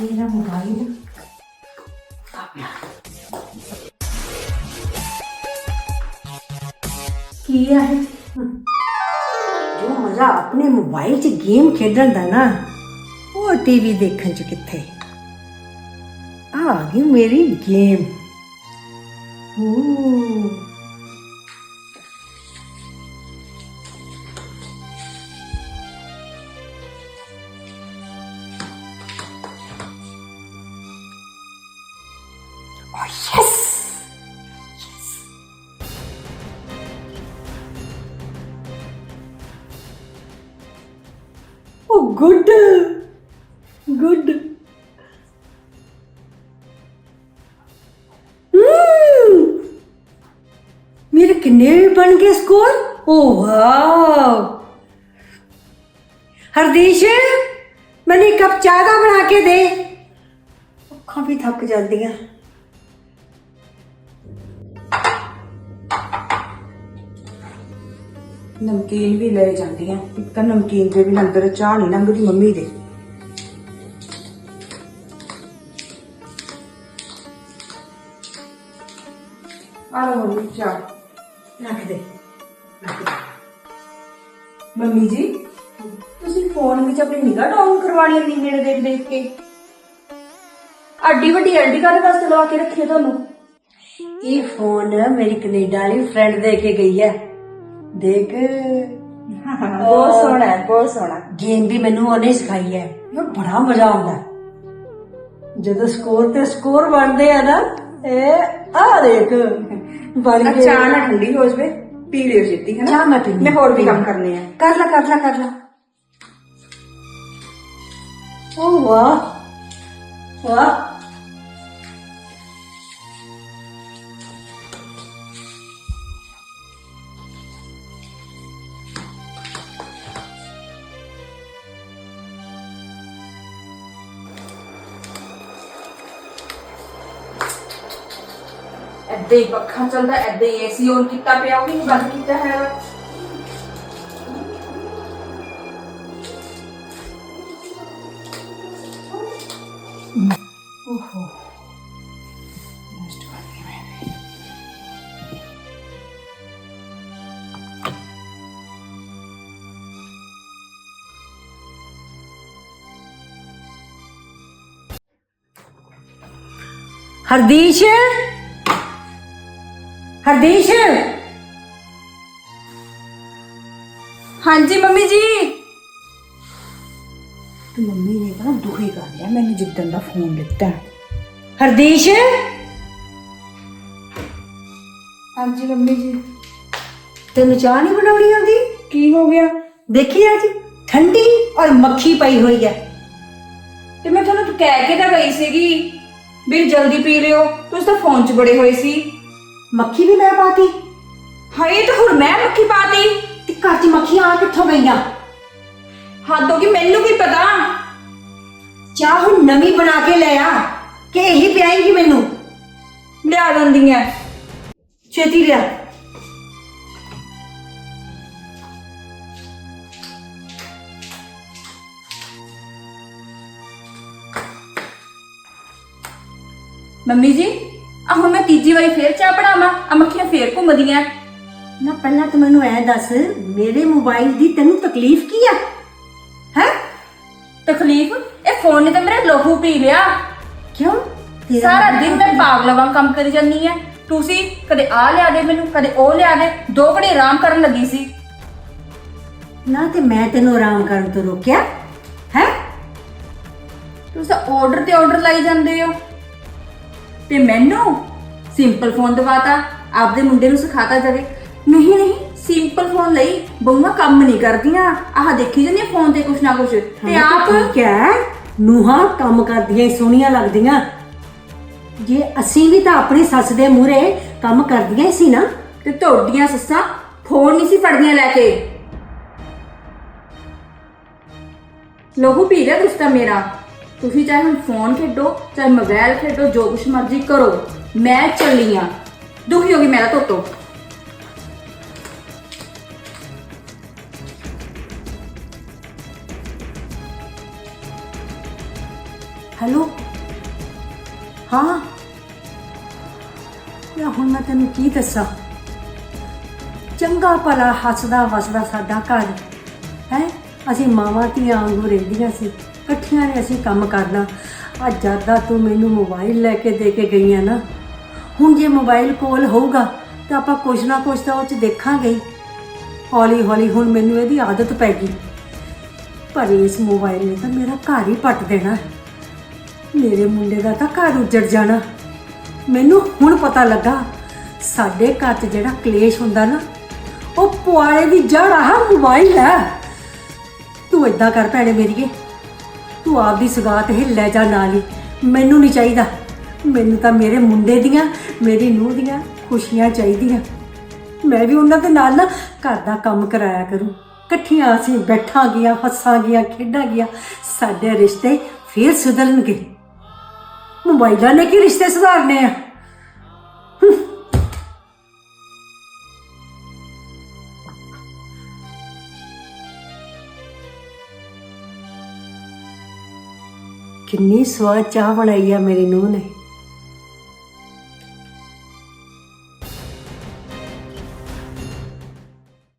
ਮੇਰਾ ਮੋਬਾਈਲ ਆ। ਪਿਆ ਕੀ ਹੈ ਜੋ ਮਜ਼ਾ ਆਪਣੇ ਮੋਬਾਈਲ 'ਚ ਗੇਮ ਖੇਡਣ ਦਾ ਨਾ, ਉਹ ਟੀਵੀ ਦੇਖਣ 'ਚ ਕਿੱਥੇ? ਆ ਗਈ ਮੇਰੀ ਗੇਮ ਹੂੰ। Oh, yes! Yes! Oh, good! Good! Hmm! ਮੇਰੇ ਕਿੰਨੇ ਬਣ ਗਏ ਸਕੋਰ ਓ ਵਾਓ ਹਰਦੀਸ਼ ਮੈਨੂੰ ਇੱਕ ਕੱਪ ਚਾਹ ਦਾ ਬਣਾ ਕੇ ਦੇ ਅੱਖਾਂ ਵੀ ਥੱਕ ਨਮਕੀਨ ਵੀ ਲੈ ਜਾਂਦੀਆਂ। ਇੱਕ ਤਾਂ ਨਮਕੀਨ ਦੇ ਵੀ ਅੰਦਰ ਚਾਹ ਨਹੀਂ ਲੰਘਦੀ ਮੰਮੀ ਦੇ। ਆ ਲਓ ਮੰਮੀ, ਚਾਹ। ਰੱਖ ਦੇ। ਮੰਮੀ ਜੀ, ਤੁਸੀਂ ਫੋਨ ਵਿੱਚ ਆਪਣੀ ਨਿਗਾਹ ਡਾਊਨ ਕਰਵਾ ਲਈ ਇੰਨੀ ਦੇਖ ਦੇਖ ਕੇ। ਅੱਡੀ ਵੱਡੀ ਐਲਡੀ ਕਾਹਦੇ ਵਾਸਤੇ ਲਵਾ ਕੇ ਰੱਖੀ ਹੈ ਤੁਹਾਨੂੰ? ਇਹ ਫੋਨ ਮੇਰੀ ਕੈਨੇਡਾ ਵਾਲੀ ਫਰੈਂਡ ਦੇ ਕੇ ਗਈ ਹੈ। ਦੇਖ। ਬਹੁਤ ਸੋਹਣਾ ਹੈ ਬਹੁਤ ਸੋਹਣਾ। ਗੇਮ ਵੀ ਮੈਨੂੰ ਉਹਨੇ ਸਿਖਾਈ ਹੈ। ਯਾਰ ਬੜਾ ਮਜ਼ਾ ਆਉਂਦਾ ਹੈ। ਜਦੋਂ ਸਕੋਰ ਤੇ ਸਕੋਰ ਬਣਦੇ ਆ ਨਾ ਇਹ ਆ ਦੇਖ। ਬਣ ਗਏ ਚਾਹ ਨਾ ਠੰਡੀ ਹੋ ਜਵੇ ਪੀ ਲਿਓ ਛੇਤੀ ਹੈ ਨਾ ਚਾਹ ਮੈਂ ਪੀਣੀ ਮੈਂ ਹੋਰ ਵੀ ਕੰਮ ਕਰਨੇ ਆ। ਕਰ ਲੈ ਕਰ ਲੈ ਕਰ ਲੈ। ਓ ਵਾਹ। ਵਾਹ। ਐਦਾਂ ਹੀ ਪੱਖਾ ਚੱਲਦਾ ਐਦਾਂ ਹੀ ਏਸੀ ਔਨ ਕੀਤਾ ਪਿਆ ਉਹ ਵੀ ਨਹੀਂ ਬੰਦ ਕੀਤਾ ਹੈ ਓਹੋ ਹਰਦੀਸ਼ ਹਰਦੀਸ਼? ਹਾਂਜੀ, ਮੰਮੀ ਜੀ। ਤੇ ਮੰਮੀ ਨੇ ਤਾਂ ਦੁਖੀ ਕਰ ਲਿਆ, ਮੈਨੂੰ ਜਿੱਦਣ ਦਾ ਫੋਨ ਲਿੱਤਾ ਹਰਦੀਸ਼? ਹਾਂਜੀ, ਮੰਮੀ ਜੀ। ਤੈਨੂੰ ਚਾਹ ਨਹੀਂ ਬਣਾਉਣੀ ਆਉਂਦੀ? ਕੀ ਹੋ ਗਿਆ? ਦੇਖੀ ਅੱਜ? ਠੰਡੀ ਔਰ ਮੱਖੀ ਪਈ ਹੋਈ ਹੈ ਤੇ ਮੈਂ ਤੁਹਾਨੂੰ ਕਹਿ ਕੇ ਤਾਂ ਗਈ ਸੀਗੀ, ਵੀ ਜਲਦੀ ਪੀ ਲਿਓ, ਤੁਸੀਂ ਤਾਂ ਫੋਨ 'ਚ ਬੜੇ ਹੋਏ ਸੀ। ਮੱਖੀ ਵੀ ਮੈਂ ਪਾਤੀ? ਹਾਏ ਤਾਂ ਹੁਣ ਮੈਂ ਮੱਖੀ ਪਾਤੀ। ਤੇ ਘਰ 'ਚ ਮੱਖੀਆਂ ਆ ਕਿੱਥੋਂ ਗਈਆਂ? ਹੱਦ ਹੋ ਗਈ ਮੈਨੂੰ ਕੀ ਪਤਾ? ਚਾਹ ਹੁਣ ਨਵੀਂ ਬਣਾ ਕੇ ਲੈ ਆ ਕਿ ਇਹੀ ਪਿਆਏਗੀ ਮੈਨੂੰ? ਲਿਆ ਦਿੰਦੀਆਂ। ਛੇਤੀ ਲਿਆ। ਮੰਮੀ ਜੀ ਆ ਹੁਣ ਮੈਂ ਤੀਜੀ ਵਾਰੀ ਫੇਰ ਚਾਹ ਬਣਾਵਾਂ ਆ ਮੱਖੀਆਂ ਫੇਰ ਘੁੰਮਦੀਆਂ। ਨਾ ਪਹਿਲਾਂ ਤੂੰ ਮੈਨੂੰ ਐ ਦੱਸ ਮੇਰੇ ਮੋਬਾਈਲ ਦੀ ਤੈਨੂੰ ਤਕਲੀਫ ਕੀ ਆ? ਹੈ? ਤਕਲੀਫ? ਇਹ ਫੋਨ ਨੇ ਤਾਂ ਮੇਰਾ ਲਹੂ ਪੀ ਲਿਆ। ਕਿਉਂ? ਤੇਰਾ ਸਾਰਾ ਦਿਨ ਮੈਂ ਪਾਗਲ ਵਾਂਗ ਕੰਮ ਕਰੀ ਜਾਂਦੀ ਐ ਤੁਸੀਂ ਕਦੇ ਆ ਲਿਆ ਦੇ ਮੈਨੂੰ ਕਦੇ ਉਹ ਲਿਆ ਦੇ ਦੋ ਘੜੀ ਆਰਾਮ ਕਰਨ ਲੱਗੀ ਸੀ। ਨਾ ਤੇ ਮੈਂ ਤੈਨੂੰ ਆਰਾਮ ਕਰਨ ਤੋਂ ਰੋਕਿਆ ਹੈ? ਤੁਸੀਂ ਆਰਡਰ ਤੇ ਆਰਡਰ ਲਾਈ ਜਾਂਦੇ ਹੋ। ਤੇ ਮੈਨੂੰ ਸਿੰਪਲ ਫੋਨ ਦਵਾਤਾ ਆਪਦੇ ਮੁੰਡੇ ਨੂੰ ਸਿਖਾਤਾ ਜਾਵੇ। ਨਹੀਂ ਨਹੀਂ ਸਿੰਪਲ ਫੋਨ ਲਈ ਬਹੂਆਂ ਕੰਮ ਨਹੀਂ ਕਰਦੀਆਂ। ਆਹ ਦੇਖੀ ਜਾਂਦੀਆਂ ਫੋਨ ਤੇ ਕੁਛ ਨਾ ਕੁਛ। ਤੇ ਆਪ ਹੈ? ਨੂਹਾਂ ਕੰਮ ਕਰਦੀਆਂ ਹੀ ਸੋਹਣੀਆਂ ਲੱਗਦੀਆਂ। ਜੇ ਅਸੀਂ ਵੀ ਤਾਂ ਆਪਣੀ ਸੱਸ ਦੇ ਮੂਹਰੇ ਕੰਮ ਕਰਦੀਆਂ ਹੀ ਸੀ ਨਾ। ਤੇ ਤੁਹਾਡੀਆਂ ਸੱਸਾਂ ਫੋਨ ਨਹੀਂ ਸੀ ਫੜਦੀਆਂ ਲੈ ਕੇ। ਲੋਹੂ ਪੀ ਲਿਆ ਤੁਸੀਂ ਤਾਂ ਮੇਰਾ। ਤੁਸੀਂ ਚਾਹੇ ਹੁਣ ਫੋਨ ਖੇਡੋ, ਚਾਹੇ ਮੋਬਾਈਲ ਖੇਡੋ, ਜੋ ਕੁਛ ਮਰਜ਼ੀ ਕਰੋ, ਮੈਂ ਚੱਲੀ ਆ। ਦੁਖੀ ਹੋ ਗਈ ਮੇਰਾ ਤੋਤੋ ਹੈਲੋ ਹਾਂ? ਯਾ ਹੁਣ ਮੈਂ ਤੈਨੂੰ ਕੀ ਦੱਸਾਂ? ਚੰਗਾ ਭਲਾ ਹੱਸਦਾ ਵਸਦਾ ਸਾਡਾ ਘਰ, ਹੈ? ਅਸੀਂ ਮਾਵਾਂ ਧੀਆਂ ਵਾਂਗੂ ਰਹਿੰਦੀਆਂ ਸੀ। ਇਕੱਠੀਆਂ ਨੇ ਅਸੀਂ ਕੰਮ ਕਰਨਾ। ਅੱਜ ਜ਼ਿਆਦਾ ਤੂੰ ਮੈਨੂੰ ਮੋਬਾਈਲ ਲੈ ਕੇ ਦੇ ਕੇ ਗਈਆਂ ਨਾ। ਹੁਣ ਜੇ ਮੋਬਾਈਲ ਕੋਲ ਹੋਊਗਾ, ਤਾਂ ਆਪਾਂ ਕੁਝ ਨਾ ਕੁਝ ਤਾਂ ਉਹ ਚ ਦੇਖਾਂਗੇ ਹੌਲੀ ਹੌਲੀ ਹੁਣ ਮੈਨੂੰ ਇਹਦੀ ਆਦਤ ਪੈ ਗਈ। ਪਰ ਇਸ ਮੋਬਾਈਲ ਨੇ ਤਾਂ ਮੇਰਾ ਘਰ ਹੀ ਪੱਟ ਦੇਣਾ। ਮੇਰੇ ਮੁੰਡੇ ਦਾ ਤਾਂ ਘਰ ਉੱਜੜ ਜਾਣਾ। ਮੈਨੂੰ ਹੁਣ ਪਤਾ ਲੱਗਾ, ਸਾਡੇ ਘਰ 'ਚ ਜਿਹੜਾ ਕਲੇਸ਼ ਹੁੰਦਾ ਨਾ, ਉਹ ਪੁਆਲੇ ਦੀ ਜੜ ਆ ਮੋਬਾਈਲ ਹੈ। ਤੂੰ ਇਦਾਂ ਕਰ ਭੈਣੇ ਮੇਰੀਏ। ਤੂੰ ਆਪਦੀ ਸਗਾਤ ਇਹ ਲੈ ਜਾ ਨਾਲ ਹੀ। ਮੈਨੂੰ ਨਹੀਂ ਚਾਹੀਦਾ। ਮੈਨੂੰ ਤਾਂ ਮੇਰੇ ਮੁੰਡੇ ਦੀਆਂ, ਮੇਰੀ ਨੂੰਹ ਦੀਆਂ ਖੁਸ਼ੀਆਂ ਚਾਹੀਦੀਆਂ। ਮੈਂ ਵੀ ਉਹਨਾਂ ਦੇ ਨਾਲ ਨਾ ਘਰ ਦਾ ਕੰਮ ਕਰਾਇਆ ਕਰੂੰ। ਇਕੱਠੀਆਂ ਅਸੀਂ ਬੈਠਾਂਗੀਆਂ, ਹੱਸਾਂਗੀਆਂ, ਖੇਡਾਂਗੀਆਂ। ਸਾਡੇ ਰਿਸ਼ਤੇ ਫੇਰ ਸੁਧਰਨਗੇ। ਮੋਬਾਈਲਾਂ ਨੇ ਕੀ ਰਿਸ਼ਤੇ ਸੁਧਾਰਨੇ ਆ? ਕਿੰਨੀ ਸਵਾਦ ਚਾਹ ਬਣਾਈ ਆ ਮੇਰੀ ਨੂੰਹ ਨੇ।